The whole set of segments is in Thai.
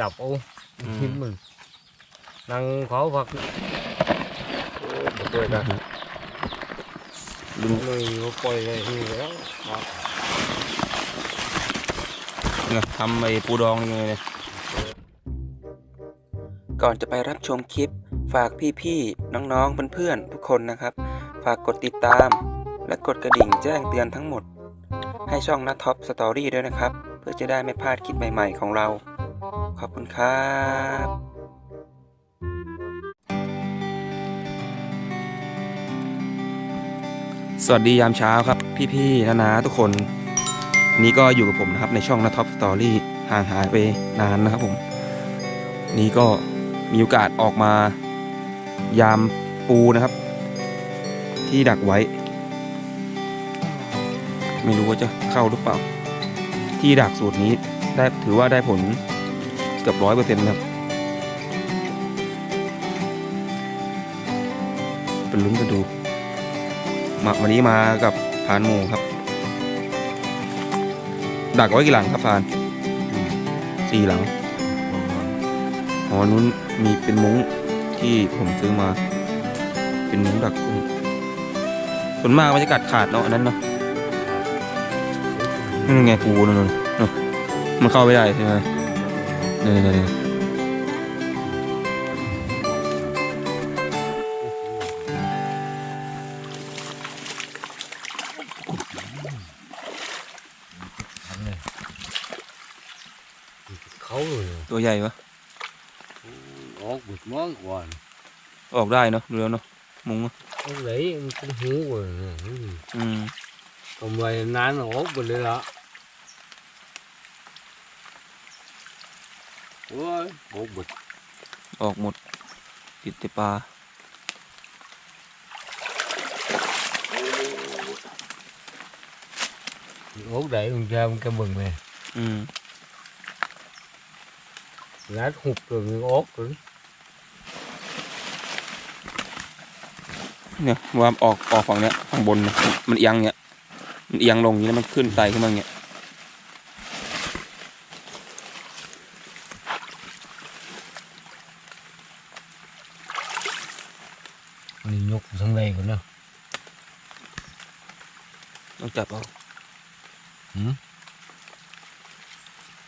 จับเอาอืม หินมันนั่งเขาพักโอ้บ่ด้วยกันลุงเลยเขาปล่อยไว้นี่แล้วครับเนี่ยทำไอ้ปูดองนี่ไงเนี่ย ก่อนจะไปรับชมคลิป ฝากพี่ๆ น้องๆ เพื่อนๆ ทุกคนนะครับ ฝากกดติดตาม และกดกระดิ่งแจ้งเตือนทั้งหมด ให้ช่องนัทท็อปสตอรี่ด้วยนะครับ เพื่อจะได้ไม่พลาดคลิปใหม่ๆ ของเรา ขอบคุณครับสวัสดียามเช้าครับ พี่ๆนานาทุกคน นี่ก็อยู่กับผมนะครับในช่องนัทท็อปสตอรี่ห่างหายไปนานนะครับผม นี่ก็มีโอกาสออกมายามปูนะครับ ที่ดักไว้ ไม่รู้ว่าจะเข้าหรือเปล่า ที่ดักสูตรนี้ได้ถือว่าได้ผล เกือบร้อยเปอร์เซ็นต์ครับ เป็นลุ้นกันดูมาวันนี้มากับพานหมูครับ ดักไว้กี่หลังครับพานสี่หลังอ๋อนู้นมีเป็นมุ้งที่ผมซื้อมา เป็นมุ้งดักกุ้งส่วนมากมันจะกัดขาดเนาะอันนั้นเนาะนั่นไงปูนั่นน่ะเนาะมันเข้าไม่ได้ใช่ไหม เนี่ยเนี่ยเนี่ยเขาเลยตัวใหญ่ปะออกบึกมากกว่าออกได้เนาะดูแล้วเนาะมุ้งอะออกเลยมันเป็นหูกว่าเนี่อืมผมไว้นานออกไปเลยละ โอ้ยออกบึกออกหมดติดแต่ปลาออกได้มันจะมันก็บึงไปอืมนัดหุบ rồi มันออกเลยเนี่ยว่าออกออกฝั่งเนี้ยฝั่งบนเนี่ยมันเอียงเนี่ยมันเอียงลงอย่างนี้แล้วมันขึ้นไตขึ้นมาอย่างเงี้ย นี่ยกทั้งเลยก่อนเนาะต้องจับเอาอืม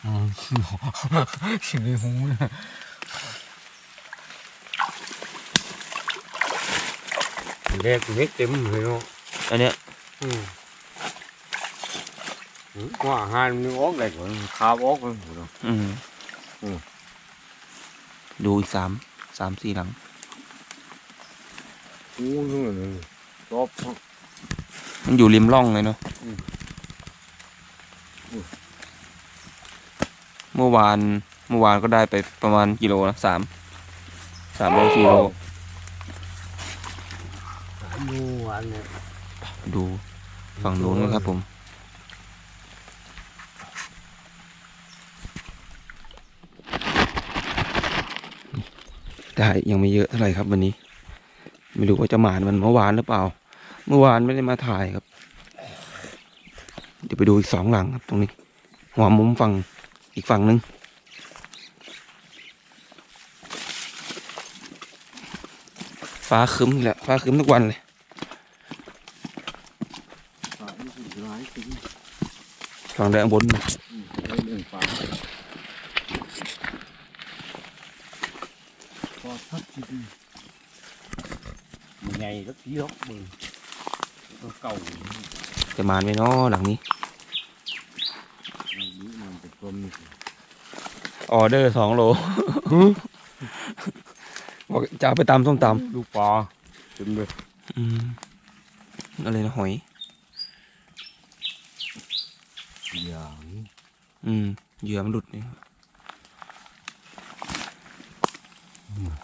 อ๋อสิไปหูนะแรกเม็ด เต็มเลยเนาะอันเนี้ยอืมอืมว่าอาหารมันออกได้ก่อนคาบออกเลยเนาะอืมอืมดูอีกสามสามสี่หลังอู้นู่นเลยรอบมันอยู่ริมร่องเลยเนาะอืมอืมเมื่อวานเมื่อวานก็ได้ไปประมาณกิโลนะสามสามโลสี่โลสามโลวันเนี่ยดูฝั่งนู้นนะครับผมได้ยังไม่เยอะเท่าไหร่ครับวันนี้ ไม่รู้ว่าจะหมานมันเมื่อวานหรือเปล่า เมื่อวานไม่ได้มาถ่ายครับ เดี๋ยวไปดูอีกสองหลังครับ ตรงนี้ หัวมุมฝั่งอีกฝั่งหนึงฟ้าครึ้มแหละฟ้าครึ้มทุกวันเลยร้างฝั่งแดงบนน่ะได้เรื่องป่าพอทับจริงมัน ใหญ่ก็ที่ยกมือตัวเก่าอย่างนี้จะมานไหมเนาะหลังนี้มันเป็นกลมนี่ออเดอร์สองโลบอกจะเอาไปตำส้มตลูกปลาเต็มเลยำอืมอะไรนะหอยอย่างนี้อืมเหยื่อมันหลุดนี่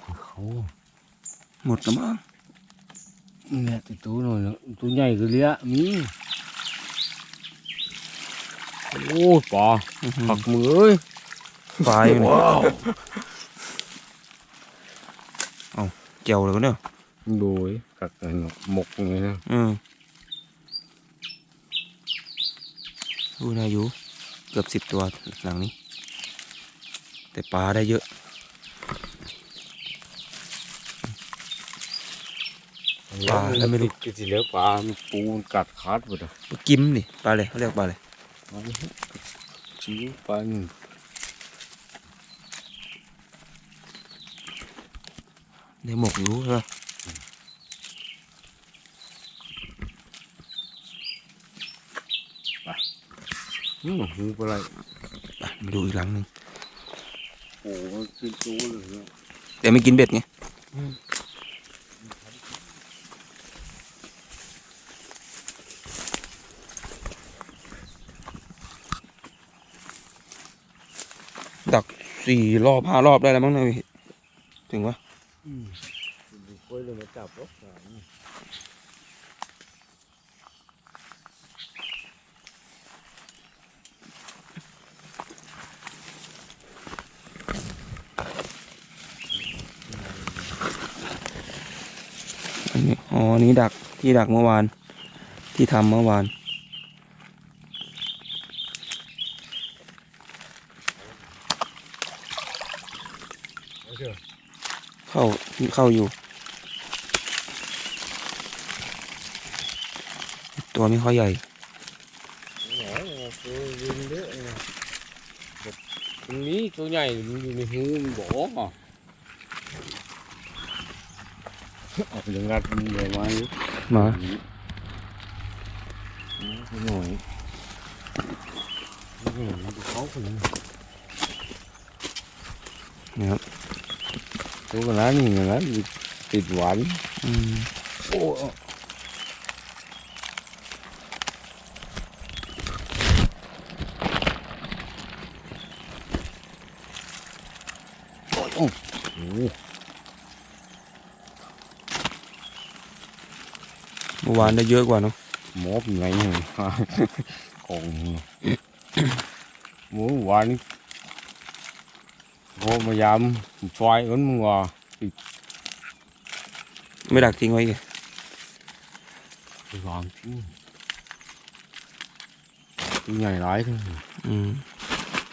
คือเขาหมดแล้วมั้ง เนี่ยติดตัวหน่อยนะตัวใหญ่คือเลี้ยมีโอ้ยปลาอื้อหือผักมือเอ้ยปลาอยู่เนี่ยเจียวเลยวะเนี่ยโดยกักกันหมกอย่างนี้นะอืมดูนาอยู่เกือบสิบตัวหลังนี้ แต่ปลาได้เยอะ ปลาแล้วไม่รู้ติดสิแล้วปลามันปูมันกัดขาดหมดอะปลากิมนี่ปลาอะไรเขาเรียกปลาอะไรชิ้วปลาหนึ่งในหมกรู้ใช่ปะอืมหูปลาอะไรไปมาดูอีกหลังหนึ่งโอ้โหมันขึ้นตู้เลยเนี่ยแต่ไม่กินเบ็ดไง ดักสี่รอบห้ารอบได้แล้วมั้งนะพี่ถึงวะกล้วยเลยมาจับรถอะอันนี้อ๋อนนี้ดักที่ดักเมื่อวาน ที่ทำเมื่อวาน เอาเถอะ เข้าเข้าอยู่ ตัวไม่ค่อยใหญ่ตรงนี้ตัวใหญ่มันอยู่ในหูมันบอกอะเอาไปงัดมันเลยไว้มาหน่อยหน่อยเขาคนนี้นี่ยครับ ตัวกันนั้นนี่นะติดหวานอืมโอ้โอ้โหเมื่อวานได้เยอะกว่าเนาะมอบไงเนี่ยของหมูหวาน โอ้มายามชอยเอิ้นมึงว่าไม่ดักทิ้งไว้ไงไปวางทิ้งตัวใหญ่หลายทั้งอืม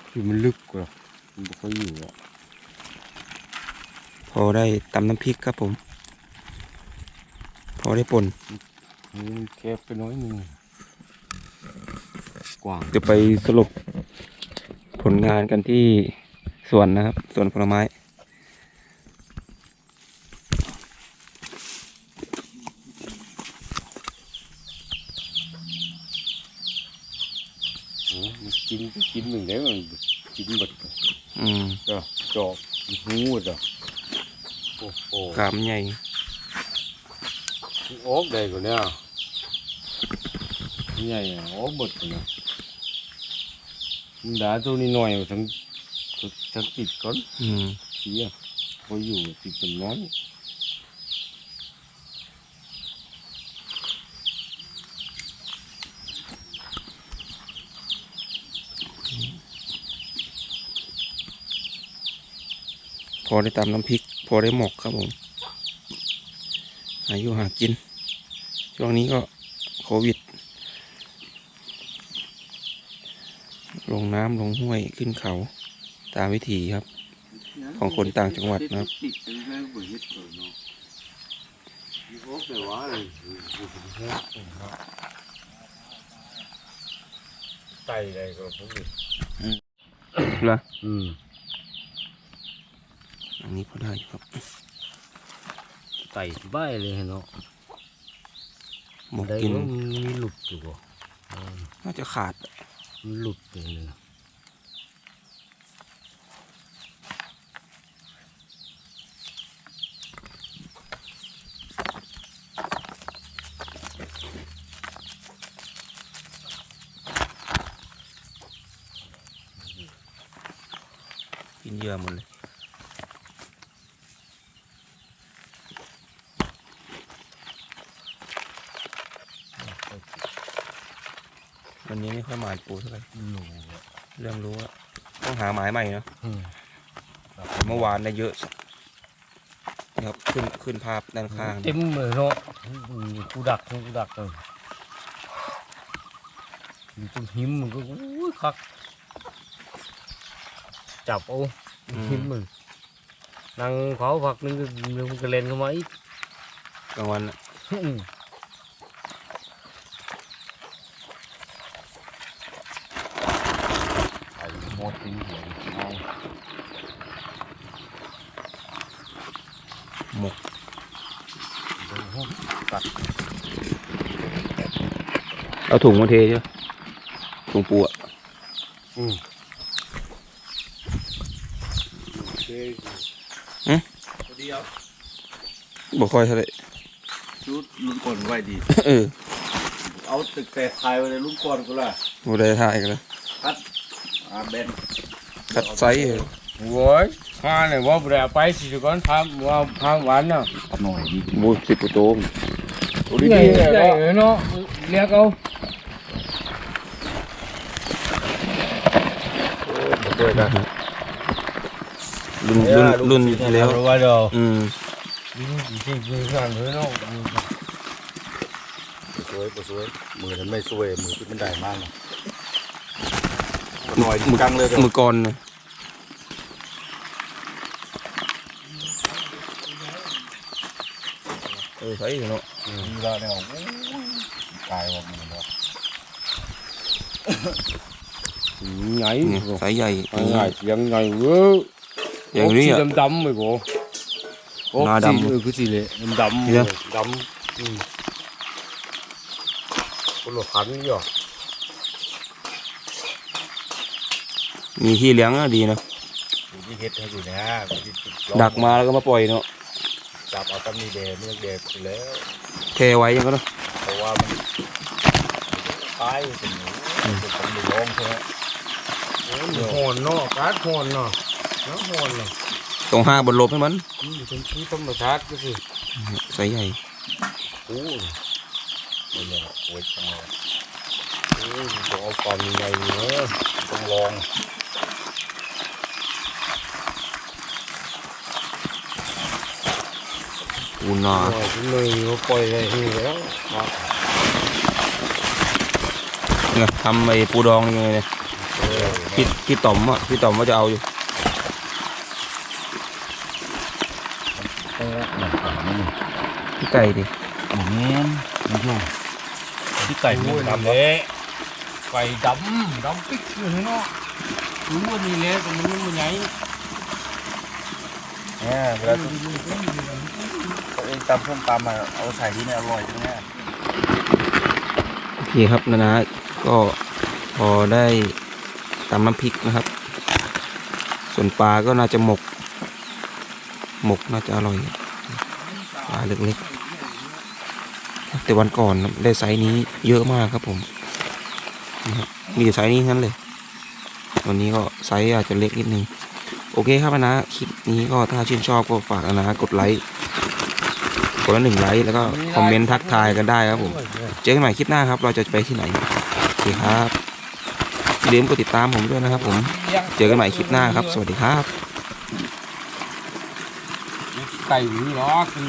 คือมันลึกกว่ามันไม่ค่อยอยู่อะพอได้ตำน้ำพริกครับผม พอได้ป่นมันแคบไปน้อยหนึงกว้างจะไปสรุปผลงานกันที่ สวนนะครับสวนผลไม้โอ้มันกินก็กินหนึ่งแล้วมันกินหมดอืมจ้ะจอกหูจ้ะโอ้โหขามใหญ่ออกได้กว่าเนี้ยใหญ่อะออกหมดเลยนะมันด่าตัวนี้หน่อยทั้ง ทั้งติดก่อนอืมเสียพออยู่ติดเป็นน้อยพอได้ตำน้ำพริก พอได้หมกครับผมหาอยู่หากิน ช่วงนี้ก็โควิด ลงน้ำลงห้วยขึ้นเขา ตามวิถีครับ ของคนต่างจังหวัดนะครับติดเป็นแรงบ่เฮ็ดเลยเนาะมีออกได้ว่าเลยไตได้ก็พวกนี้เหรออืมอันนี้พอได้อยู่ครับไตสบายเลยเนาะหมกได้กินก็มันมีหลุดอยู่บ่เออน่าจะขาด มันหลุดไปเลยนะ กินเยื่อหมดเลยวันนี้ไม่ค่อยหมายปูเท่าไหร่เริ่มรู้ว่าต้องหาหมายใหม่เนาะเมื่อวานได้เยอะนะครับขึ้นขึ้นภาพด้านข้างเต็มเลยเนาะกูดักกูดักเลยอยู่ตรงหิมมันก็อุ้ยคัก จับเอาอืมหินมันนั่งเผาผักนึงก็มันก็เล่นเข้ามาอีกกลางวันน่ะอืมไอ้โมดทิ้งหัวเอาหมกดูหุ้มตัดเอาถุงมาเทใช่ไหมถุงปูอะโอเคเดียวบ่ค่อยเท่าไหร่ชุดลุงก่อนไว้ดี เออ เอาตึกแต่ทายไว้เลยลุงก่อนกูล่ะบ่ได้ถ่ายกันเลยคัดอ่าเบนคัดไซส์เออโว้ยมาเนี่ยว่าเปล่าไปสิก่อนทำว่าทำหวานเนาะหน่อยดีบูสิบปุโตมโอ้ดีใหญ่ดีใหญ่เนาะเรียกเอาด้วยกัน รุ่นรุ่นรุ่นที่แล้วว่าเดี๋ยวอืมจริงจริงจริงสั่งเลยเนาะสวยสวย มือนั้นไม่สวย มือที่มันได้มากนะหหน่อยดีกังเลยเดี๋ยวมือก่อนน่ะเออใช่เนาะมีแล้วเนี่ยโอ้ยกลายว่ามือแล้วใหญ่นี่ไซส์ใหญ่ใหญ่เสียงใหญ่เว้ย อย่างนี้อะดำดำๆไปกูหน้าดำเออคือสิเลยดำดำเดี๋ยวดำอืมคนละพันอยู่มีที่เลี้ยงอะดีนะอยู่ที่เฮ็ดให้อยู่นะอยู่ที่ลองดักมาแล้วก็มาปล่อยเนาะจับเอาตำหนีเดเมื่อเดไปแล้วเทไว้ยังก็เนาะเพราะว่ามันตายเป็นหนูเป็นคนดูร้องใช่ไหมโอ้ยหอนเนาะการ์ดหอนเนาะ น้ำหอนเนาะตรงห้าบนลบให้มันอืมเป็นที่ธรรมชาติก็สิไซส์ใหญ่โอ้ยมันเนี่ยโอ้ยจังเลยโอ้ยต้องเอาความใหญ่เนอะต้องลองอูนาหน่อยที่เลยเขาปล่อยได้ที่แล้วมาเนี่ยทำไอ้ปูดองนี่ไงเนี่ยเออพี่พี่ต่อมอะพี่ต่อมว่าจะเอาอยู่ เออ หนักขาไม่มีพี่ไก่ดิหมูเงี้ยไม่ใช่ที่ไก่โอ้มันยดำดำเลยเละไฟดำดำปิ๊กเลยเนาะรู้ว่านี่เละแต่มันยังไม่ใหญ่เนี่ยเวลาตัวเองตำส้มตำมาเอาใส่ที่นี่อร่อยจังเนี่ยโอเคครับนะนะก็พอได้ตำน้ำพริกนะครับ ส่วนปลาก็น่าจะหมก หมกน่าจะอร่อยปลาเล็กๆแต่วันก่อนได้ไซส์นี้เยอะมากครับผมนะครับมีแต่ไซส์นี้ทั้งนั้นเลย วันนี้ก็ไซส์อาจจะเล็กนิดนึง โอเคครับนะคลิปนี้ก็ถ้าชื่นชอบก็ฝากนะกดไลค์กดละหนึ่งไลค์แล้วก็คอมเมนต์ทักทายกันได้ครับผม เจอกันใหม่คลิปหน้าครับ เราจะไปที่ไหนโอเคครับอย่าลืมกดติดตามผมด้วยนะครับผม เจอกันใหม่คลิปหน้าครับ สวัสดีครับ ไก่หรือล้อกิน